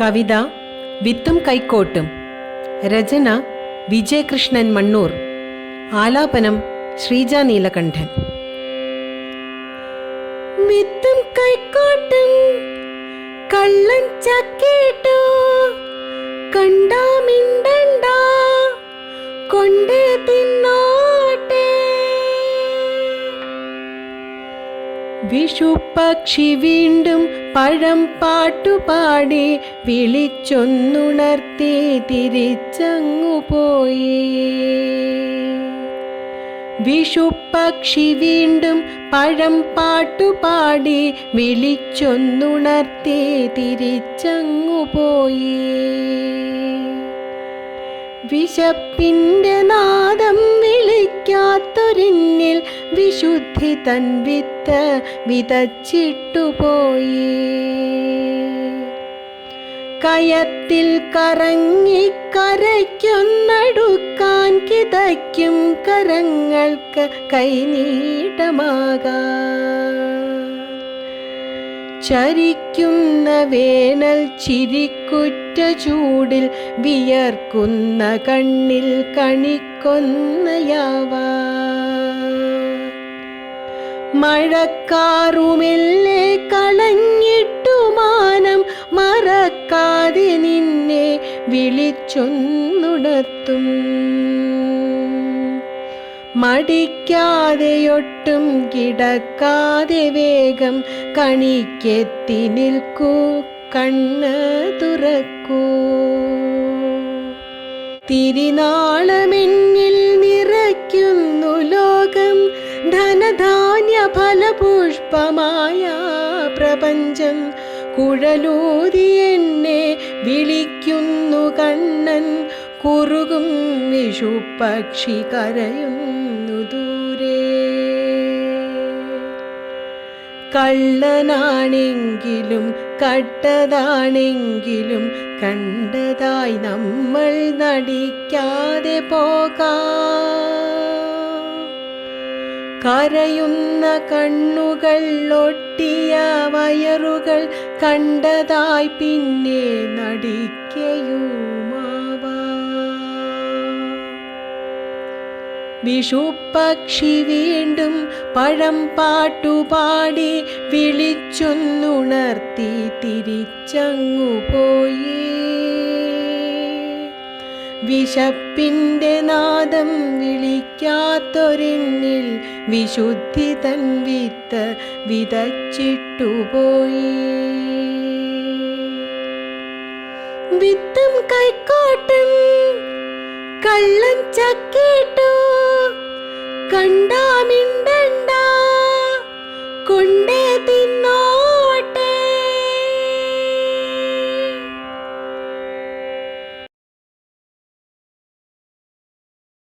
കവിത വിത്തും കൈക്കോട്ടും. രചന വിജയകൃഷ്ണൻ മണ്ണൂർ. ആലാപനം ശ്രീജ നീലകണ്ഠൻ. വിത്തും കൈക്കോട്ടും കള്ളൻ ചക്കേട്ടോ. കണ്ടാ മിണ്ടണ്ട. കൊണ്ടേ വിഷുപക്ഷി വീണ്ടും പഴം പാട്ടുപാടി വിളിച്ചൊന്നുണർത്തി തിരിച്ചങ്ങു പോയി. വിഷുപക്ഷി വീണ്ടും പഴം പാട്ടുപാടി വിളിച്ചൊന്നുണർത്തി തിരിച്ചങ്ങു പോയി. വിശപ്പിന്റെ നാദം വിളിക്കാത്തൊരിന്നിൽ വിശുദ്ധി തൻ വിത്ത് വിതച്ചിട്ടുപോയി കയത്തിൽ കറങ്ങി കരയ്ക്കൊന്നടുക്കാൻ കിതയ്ക്കും കരങ്ങൾക്ക് കൈനീട്ടമാകാം. ചരിക്കുന്ന വേനൽ ചിരിക്കുറ്റ ചൂടിൽ വിയർക്കുന്ന കണ്ണിൽ കണിക്കൊന്നയാവാ. മഴക്കാറുമെല്ലെ? കളഞ്ഞിട്ടു മാനം മറക്കാതെ നിന്നെ വിളിച്ചൊന്നുണർത്തും. മടിക്കാതെയൊട്ടും കിടക്കാതെ വേഗം കണിക്കെത്തി നിൽക്കൂ കണ്ണ് തുറക്കൂ. തിരിനാളമെന്നിൽ നിറയ്ക്കുന്നു ലോകം ധനധാന്യ ഫലപുഷ്പമായ പ്രപഞ്ചം കുഴലൂതി എന്നെ വിളിക്കുന്നു കണ്ണൻ. കുറുകും വിഷുപക്ഷി കരയുന്നു ദൂരെ. കള്ളനാണെങ്കിലും കട്ടതാണെങ്കിലും കണ്ടതായി നമ്മൾ നടിക്കാതെ പോകാം. കരയുന്ന കണ്ണുകൾ ഒട്ടിയ വയറുകൾ കണ്ടതായി പിന്നെ നടിക്കയുമാവാം. വിഷുപക്ഷി വീണ്ടും പഴം പാട്ടുപാടി വിളിച്ചൊന്നുണർത്തി തിരിച്ചങ്ങു പോയി. വിശപ്പിന്റെ നാദം വിളിക്കാത്തൊരെണ്ണിൽ വിശുദ്ധി തൻ വിത്ത് വിതച്ചിട്ടുപോയി വിത്തും കൈക്കോട്ടും കള്ളൻ ചക്കേട്ടു കണ്ടാമിണ്ടണ്ട